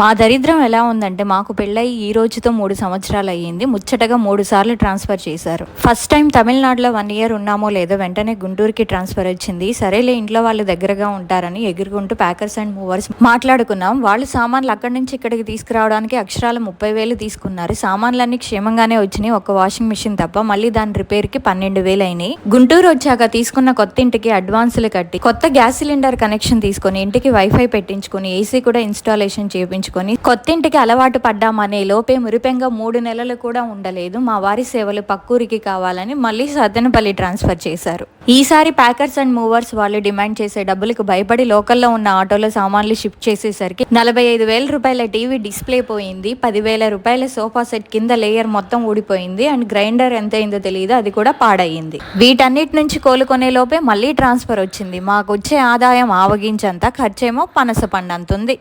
మా దరిద్రం ఎలా ఉందంటే మాకు పెళ్ళయి ఈ రోజుతో మూడు సంవత్సరాలు అయ్యింది. ముచ్చటగా మూడు సార్లు ట్రాన్స్ఫర్ చేశారు. ఫస్ట్ టైం తమిళనాడులో వన్ ఇయర్ ఉన్నామో లేదో వెంటనే గుంటూరుకి ట్రాన్స్ఫర్ వచ్చింది. సరేలే ఇంట్లో వాళ్ళు దగ్గరగా ఉంటారని ఎగురుకుంటూ ప్యాకర్స్ అండ్ మూవర్స్ మాట్లాడుకున్నాం. వాళ్ళు సామాన్లు అక్కడి నుంచి ఇక్కడికి తీసుకురావడానికి అక్షరాలు ముప్పై వేలు తీసుకున్నారు. సామాన్లన్నీ క్షేమంగానే వచ్చినాయి. ఒక వాషింగ్ మిషన్ తప్ప మళ్ళీ దాని రిపేర్కి పన్నెండు వేలు అయినాయి. గుంటూరు వచ్చాక తీసుకున్న కొత్త ఇంటికి అడ్వాన్సులు కట్టి కొత్త గ్యాస్ సిలిండర్ కనెక్షన్ తీసుకొని ఇంటికి వైఫై పెట్టించుకొని ఏసీ కూడా ఇన్స్టాలేషన్ చేయించుకొని కొత్తింటికి అలవాటు పడ్డామనే లోపే మురిపెంగా మూడు నెలలు కూడా ఉండలేదు. మా వారి సేవలు పక్కూరికి కావాలని మళ్ళీ సద్దెనపల్లి ట్రాన్స్ఫర్ చేశారు. ఈసారి ప్యాకర్స్ అండ్ మూవర్స్ వాళ్ళు డిమాండ్ చేసే డబ్బులకు భయపడి లోకల్లో ఉన్న ఆటోలో సామాన్లు షిఫ్ట్ చేసేసరికి నలభై ఐదు వేల రూపాయల టీవీ డిస్ప్లే పోయింది. పదివేల రూపాయల సోఫా సెట్ కింద లేయర్ మొత్తం ఊడిపోయింది. అండ్ గ్రైండర్ ఎంత అయిందో తెలియదు. అది కూడా పాడయింది వీటన్నిటి నుంచి కోలుకునే లోపే మళ్ళీ ట్రాన్స్ఫర్ వచ్చింది. మాకు వచ్చే ఆదాయం ఆవగించంత ఖర్చేమో పనస పండంతుంది.